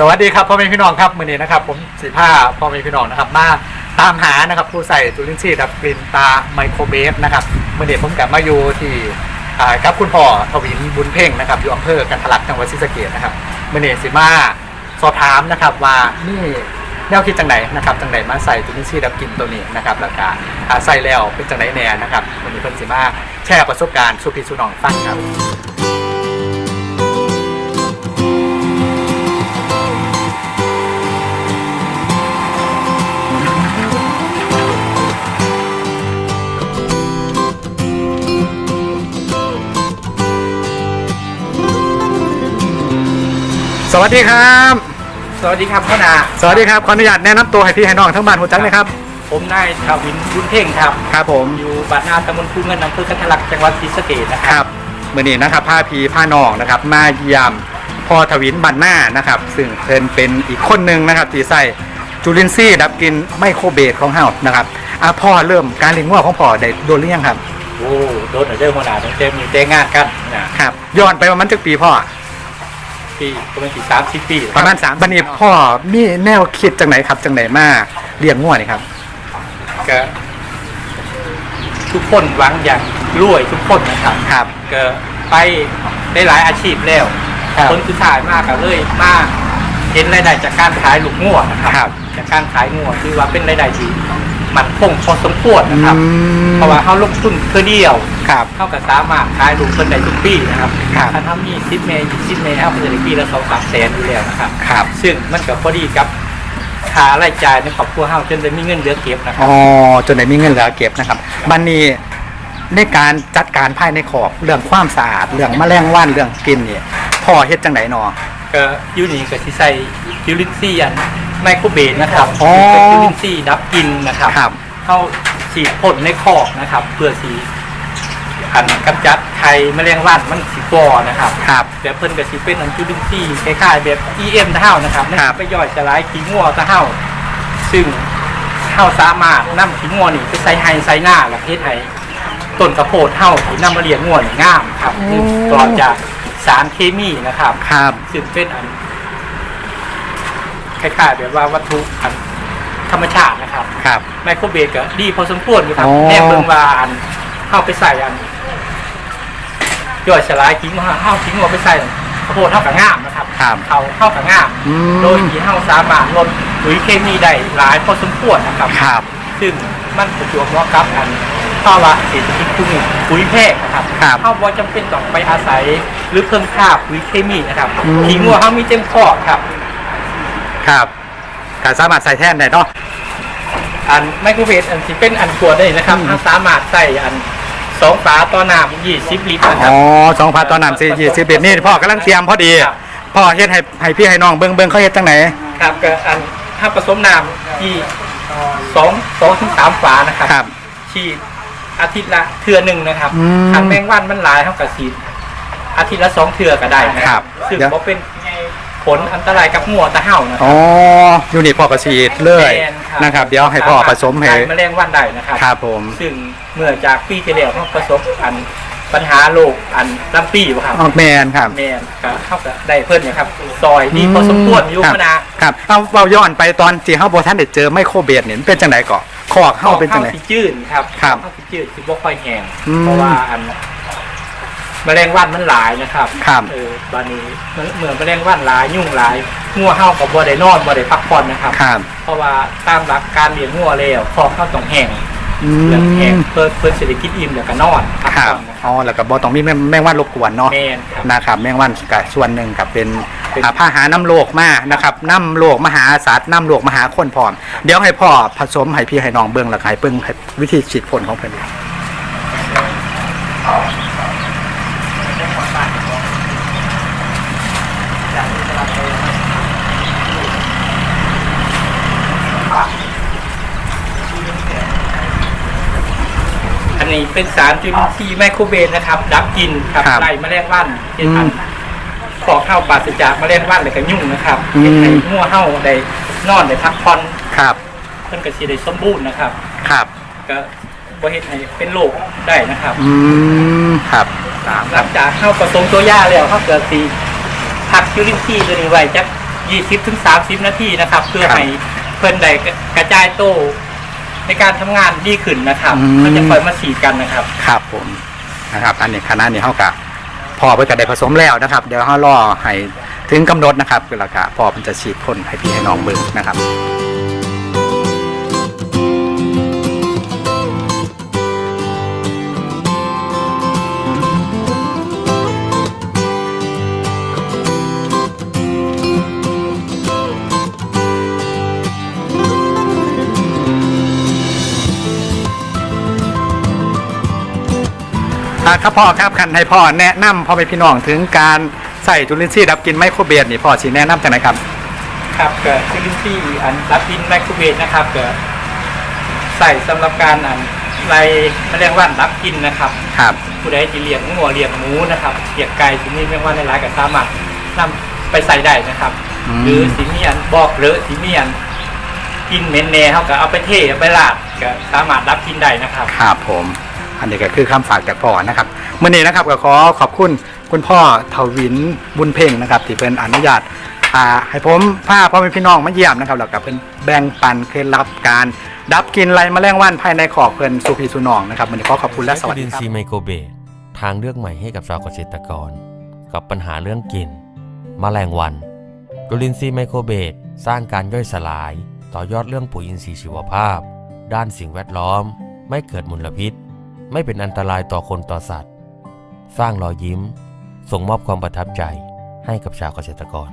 สวัสดีครับพ่อแม่พี่น้องครับมือนี้นะครับผมสีผ้าพ่อแม่พี่น้องนะครับมาตามหานะครับผู้ใส่จุลินทรีย์ดับกลิ่นตาไมโครเบสนะครับมือนี้ผมกลับมาอยู่ที่อ่ากับคุณพ่อทวินบุญเพ่งนะครับอยู่อำเภอกันทะลักจังหวัดศรีสะเกษนะครับมือนี้สิมาสอบถามนะครับว่านี่แนวคิดจังไหนนะครับจังไหนมาใส่จุลินทรีย์ดับกลิ่นตัวนี้นะครับแล้วก็อ่าใส่แล้วเป็นจังไหนแน่นะครับวันนี้เพิ่นสิมาแชร์ประสบการณ์สุพีสุนองฟังครับ สวัสดีครับ สวัสดีครับพ่อนาสวัสดีครับขออนุญาตแนะนำตัวให้พี่ให้น้องทั้งบ้านหูจักเลยครับ ผมนายทวินบุญเพ่งครับ ครับผม อยู่บ้านนาตำบลคูเงินอำเภอกันทะลักจังหวัดศรีสะเกษนะคครับรับมือนี้นะครับผ้าพีผ้านองนะครับ มาเยี่ยมพ่อทวินบันหน้านะครับ ซึ่งเพิ่นเป็นอีกคนหนึ่งนะครับที่ใส่จุลินทรีย์ดับกลินไมโครเบสของเฮานะครับอะพ่อเริ่มการเลี้ยงวัวของพ่อได้โดนหรือยังครับโอ้โดนเรื่องพ่อนาตั้งแต่มีแต่งานกันนะครับย้อนไปประมาณจักปีพ่อ ปีประมาณสี่สามสิบปีประมาณสามบันนี้พ่อมีแนวคิดจังไหนครับจังไหนมาเลี้ยงวัวนี่ครับก็ทุกคนหวังอย่างรวยทุกคนนะครับครับก็ไปได้หลายอาชีพแล้วครับคนสุดท้ายมากก็เลยมาเห็นรายได้จากการขายลูกงัวนะครับครับจากการขายงัวคือว่าเป็นรายได้ที่ มันคงพอสมควรนะครับ อืมเพราะว่าเขาลงทุนเพื่อเดียวครับเท่ากับสามารถขายลูกเพิ่นได้ทุกปีนะครับครับ ถ้าทำมีซิปเมย์ซิปเมย์เท่ากับจะได้ปีละสองสามแสนอยู่แล้วนะครับ ครับซึ่งมันก็พอดีกับค่ารายจ่ายในครอบครัวเฮาจนได้มีเงินเหลือเก็บนะครัอ๋บอจนไหนมีเงินเหลือเก็บนะครับบันนี้ในการจัดการภายในขอบเรื่องความสะอาดเรื่องแมลงวันเรื่องกลินเนี่ยพ่อเฮ็ดจังไหนนอ ก็อยูนี่ก็สิใส่คิวลินซี่อัน ไมโครเบนนะครับอ๋อ เป็นคิวลินซี่ดับกลินนะครับครับ เข้าฉีดพ่นในคอกนะครับ เพื่อสีอันกำจัดไข่แมลงวันมันสิฟอนะครับครับ แบบเพิ่นก็สิเป็นอันคิวลินซี่คล้ายๆแบบ EM ตะเฮานะครับนั่นครับ ไปย่อยสลายขี้งัวตะเฮาซึ่งเฮาสามารถนำขี้งัวนี่ไปใส่ไฮใส่หน้าและเฮ็ดให้ต้นกระโพดเฮาที่นำมาเลี้ยงงัวนี่งามครับซึ่งปลอดจากสารเคมีนะครับ ครับ ซึ่งเป็นอัน คล้ายๆแบบว่าวัตถุอันธรรมชาตินะครับ ครับ ไมโครเบสก็ดีพอสมควรอยู่ครับอ๋อ แน่เบิ่งว่าอันเข้าไปใส่อันย่อยสลายทิ้งมาเข้าทิ้งมาไปใส่ข้าวโพดเท่ากับง่ามนะครับครับเขาเท่ากับง่าม อืมโดยที่เข้าสามารถลดปุ๋ยเคมีได้หลายพอสมควรนะครับ ครับ ซึ่งมันประจวบเหมาะกับอันภาวะเศรษฐกิจคุมปุ๋ยแพงนะครับครับเข้าบ่จำเป็นต้องไปอาศัยหรือเพิ่มค่าปุ๋ยเคมีนะครับอืมขี้งัวเขามีเต็มคอกครับ ครับการสามารถใส่แทนได้เนาะ อันไมโครเวฟอันที่เป็นอันขวดได้นะครับอืม ถ้าสามารถใส่อันสองฝาต่อน้ำยี่สิบลิตรนะครัอ๋บ อสองพันตอนนั้นสี่ยี่สิบเอ็ดนี่พ่อกำลังเตรียมพอดีครับ พ่อเฮ็ดให้ให้พี่ให้น้องเบิ่งเบิ่งเขาเฮ็ดจังไหนครับก็อันถ้าผสมน้ำที่สองสองถึงสามฝานะครับ ครับ ฉีดอาทิตย์ละเทือหนึ่งนะครับอืมทางแมงวันมันหลายเท่ากับฉีดอาทิตย์ละสองเทือก็ได้นะคครัรับบซึ่งเดี๋ยว บ่เป็น ผลอันตรายกับหัวตะเห่านะคอ๋รัอบยูนิตพ่อกระสีดเลยแม่นนะครับ เดี๋ยวให้พ่อผสมให้ไล่แมลงวันได้นะครับ ครับผม ซึ่งเมื่อจากปีที่แล้วเขาประสบอันปัญหาโรคอันลำปีบ่ครับอ๋อแมนครับ แม่นก็เข้ากับได้เพิ่นนะครับ ซอยดีพอสมควรอยู่ครับพนาครับเอาเราย้อนไปตอนที่เฮาบ่ทันได้เจอไมโครเบสเนี่ยมันเป็นจังไดก่อคอกเฮาเป็นจังไดข้สิจืดครับครับข้าวสิจืดสิบ่ค่อยแห้งอืม เพราะว่าอัน แมลงวันมันหลายนะครับครับเออบานี้เมื่อเมื่อแมลงวันหลายยุ่งหลายงัวเฮากับบ่ได้นอนบ่ได้พักผ่อนนะครับ ครับ เพราะว่าตามหลักการเลี้ยงงัวแล้วคอกเฮาต้องแห้งอืเรื่องแห้งมเพื่อเพื่อเศรษฐกิจอิ่มแล้วก็นอนพักครัผ่บอนนะครับอ๋อแล้วก็บ่ต้องมีแมงแมงวันรบกวนเนาะแม่นครับ นะครับแมงวันกับส่วนหนึ่งกับเป็นเป็นอ่าพาหาน้ำโลกมานะครับน้ำโลกมหาสัตว์น้ำโลกมหาคนพร้อม เดี๋ยวให้พ่อผสมให้พี่ให้น้องเบิ่งแล้วก็ให้เบิ่งให้วิธีฉีดพ่นของเพิ่น อันนี้เป็นสารจุลินทรีย์ไมโครเบนนะครับ ดับกลินครับครับไล่แมลงวันเห็นอันอืมขอเข้าปราศจากแมลงวันเลยก็ยุ่งนะครับอืมเห็นให้งัวเห่าได้นอนได้พักผ่อนครับ เพิ่นก็สิได้สมบูรณ์นะครับ ครับ ก็บ่เฮ็ดให้เป็นโรคได้นะครับ อืม ครับ หลังจากเข้าผสมตัวย่าแล้วเขาเกิดสีพักจุลินทรีย์ตัวนี้ไว้จัก20ถึง30นาทีนะครับ เพื่อครับ ให้ เพิ่นได้กระจายโตในการทำงานดีขึ้นนะครับอืมก็จะคอยมาฉีดกันนะครับ ครับผมนะครับ อันนี้คณะนี้เฮากะพอเพิ่นก็ได้ผสมแล้วนะครับ เดี๋ยวเฮารอให้ถึงกำหนดนะครับแล้วก็พอเพิ่นจะฉีดพ่นให้พี่ให้น้องเบิ่งนะครับ ครับพ่อครับคันให้พ่อแนะนำพ่อแม่พี่น้องถึงการใส่จุลินทรีย์ดับกลินไมโครเบสนี่พ่อสิแนะนำจังไหนครับ ครับเกิดซิลินซี่อันรับดินไมโครเวฟนะครับเกิดใส่สำหรับการอันไรแมลงวันรับกินนะครับ ครับ ผู้ใดที่เลี้ยงงัวเลี้ยงหมูนะครับเลี้ยงไก่ที่นี่แมลงวันในร้ายๆก็สามารถนำไปใส่ได้นะครับอืมหรือสีมีอันบอกเลอะสีมีอันกินเหม็นแน่เขาก็เอาไปเทเอาไปลาดก็สามารถรับกินได้นะครับ ครับผม อันนี้ก็คือคำฝากจากพ่อนะครับเมื่อนี้นะครับก็ขอขอบคุณคุณพ่อทวินบุญเพ่งนะครับ ที่เป็นอนุญาตอ่าให้ผมพาพ่อแม่พี่น้องมาเยี่ยมนะครับแล้วก็เพิ่นแบ่งปันเคล็ดลับการ ดับกลินไรแมลงวันภายในขอกเพิ่นสุพีสุนองนะครับวันนี้ขอขอบคุณและสวัสจุดีลินครัทรีบย์ไมโครเบสทางเลือกใหม่ให้กับชาวเกษตรกร กับปัญหาเรื่องกลิ่นมแมลงวันจุลินทรีย์ไมโครเบสสร้างการย่อยสลาย ต่อยอดเรื่องปุ๋ยอินทรีย์ชีวภาพ ด้านสิ่งแวดล้อม ไม่เกิดมลพิษ ไม่เป็นอันตรายต่อคนต่อสัตว์ สร้างรอยยิ้ม ส่งมอบความประทับใจให้กับชาวเกษตรกร